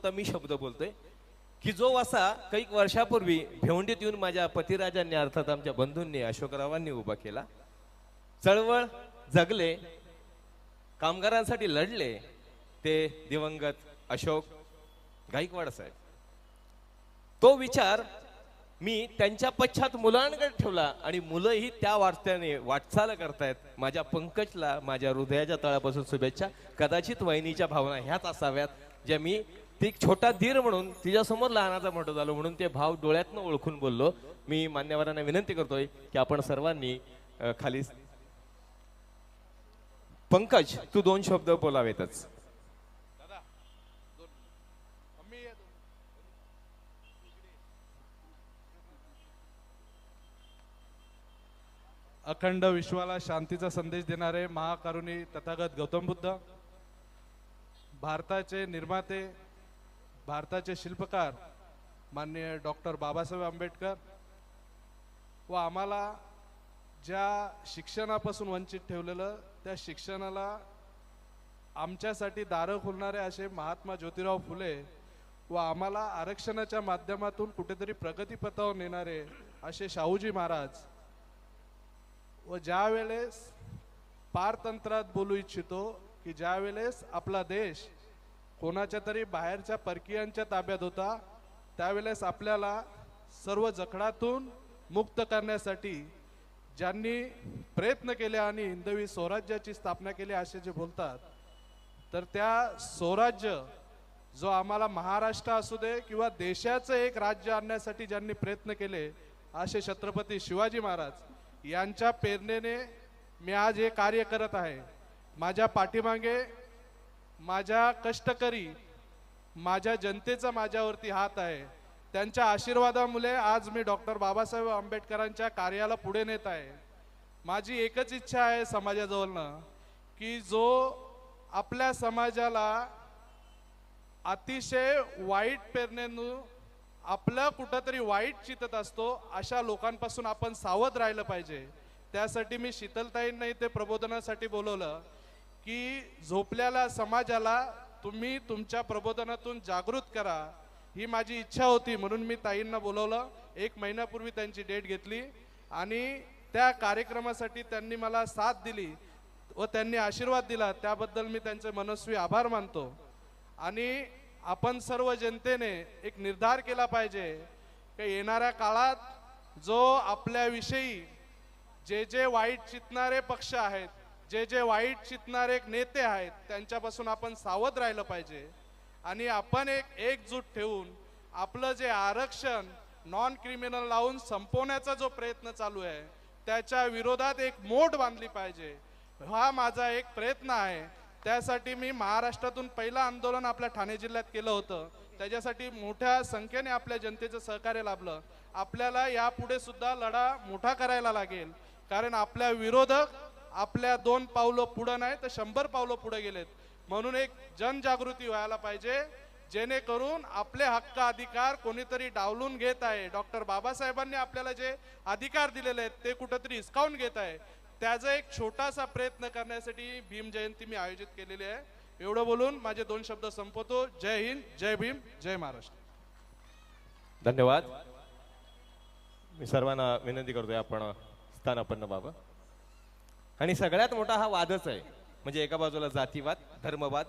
आता मी शब्द बोलतोय. की जो वासा काही वर्षापूर्वी भेवंडीत येऊन माझ्या पतिराजांनी अर्थात आमच्या बंधूंनी अशोकरावांनी उभा केला. चळवळ जगले कामगारांसाठी लढले ते दिवंगत अशोक गायकवाड साहेब. तो विचार मी त्यांच्या पश्चात मुलांकडे ठेवला आणि मुलंही त्या वाटत्याने वाटचाल करतायत. माझ्या पंकजला माझ्या हृदयाच्या तळापासून शुभेच्छा. कदाचित वहिनीच्या भावना ह्याच असाव्यात ज्या मी ती छोटा धीर म्हणून तिच्यासमोर लहानाचा मोठं झालो म्हणून ते भाव डोळ्यातनं ओळखून बोललो. मी मान्यवरांना विनंती करतोय की आपण सर्वांनी खाली पंकज तू दोन शब्द बोलावेतच. अखंड विश्वाला शांतीचा संदेश देणारे महाकारुणी तथागत गौतम बुद्ध भारताचे निर्माते भारताचे शिल्पकार माननीय डॉक्टर बाबासाहेब आंबेडकर व आम्हाला ज्या शिक्षणापासून वंचित ठेवलेलं त्या शिक्षणाला आमच्यासाठी दारं खोलणारे असे महात्मा ज्योतिराव फुले व आम्हाला आरक्षणाच्या माध्यमातून कुठेतरी प्रगतीपथावर नेणारे असे शाहूजी महाराज व ज्या वेळेस पारतंत्रात बोलू इच्छितो की ज्या वेळेस आपला देश कोणाच्या तरी बाहेरच्या परकीयांच्या ताब्यात होता त्यावेळेस आपल्याला सर्व जखडातून मुक्त करण्यासाठी ज्यांनी प्रयत्न केले आणि हिंदवी स्वराज्याची स्थापना केली असे जे बोलतात तर त्या स्वराज्य जो आम्हाला महाराष्ट्र असू दे किंवा देशाचं एक राज्य आणण्यासाठी ज्यांनी प्रयत्न केले असे छत्रपती शिवाजी महाराज यांच्या प्रेरणेने मी आज हे कार्य करत आहे. माझ्या पाठीमागे माझ्या कष्टकरी माझ्या जनतेचा माझ्यावरती हात आहे. त्यांच्या आशीर्वादामुळे आज मी डॉक्टर बाबासाहेब आंबेडकरांच्या कार्याला पुढे नेत आहे. माझी एकच इच्छा आहे समाजाजवळनं की जो आपल्या समाजाला अतिशय वाईट प्रेरणेनं आपलं कुठंतरी वाईट चितत असतो अशा लोकांपासून आपण सावध राहिलं पाहिजे. त्यासाठी मी शीतलताईंना इथे प्रबोधनासाठी बोलवलं. की झोपल्याला समाजाला तुम्ही तुमच्या प्रबोधनातून जागृत करा. ही माझी इच्छा होती म्हणून मी ताईंना बोलवलं. एक महिन्यापूर्वी त्यांची डेट घेतली आणि त्या कार्यक्रमासाठी त्यांनी मला साथ दिली व त्यांनी आशीर्वाद दिला. त्याबद्दल मी त्यांचे मनस्वी आभार मानतो. आणि आपण सर्व जनतेने एक निर्धार केला पाहिजे की येणाऱ्या काळात जो आपल्याविषयी जे जे वाईट चितणारे पक्ष आहेत जे जे वाईट चितणारे नेते आहेत त्यांच्यापासून आपण सावध राहिलं पाहिजे. आणि आपण एक एकजूट ठेवून आपलं जे आरक्षण नॉन क्रिमिनल लावून संपवण्याचा जो प्रयत्न चालू आहे त्याच्या विरोधात एक मोठ बांधली पाहिजे. हा माझा एक प्रयत्न आहे. त्यासाठी मी महाराष्ट्रातून पहिलं आंदोलन आपल्या ठाणे जिल्ह्यात केलं होतं. त्याच्यासाठी मोठ्या संख्येने आपल्या जनतेचं सहकार्य लाभलं. आपल्याला यापुढे सुद्धा लढा मोठा करायला लागेल. कारण आपल्या विरोधक आपल्या दोन पावलं पुढं नाही तर शंभर पावलं पुढे गेलेत. म्हणून एक जनजागृती व्हायला पाहिजे जेणेकरून आपले हक्क अधिकार कोणीतरी डावलून घेत आहे. डॉक्टर बाबासाहेबांनी आपल्याला जे अधिकार दिलेले आहेत ते कुठंतरी हिसकावून घेत आहे. त्याचा एक छोटासा प्रयत्न करण्यासाठी भीम जयंती मी आयोजित केलेली आहे. एवढं बोलून माझे दोन शब्द संपवतो. जय हिंद जय भीम जय महाराष्ट्र. धन्यवाद. मी सर्वांना विनंती करतोय आपण स्थानापन्न बाबा आणि सगळ्यात मोठा हा वादच आहे. म्हणजे एका बाजूला जातीवाद धर्मवाद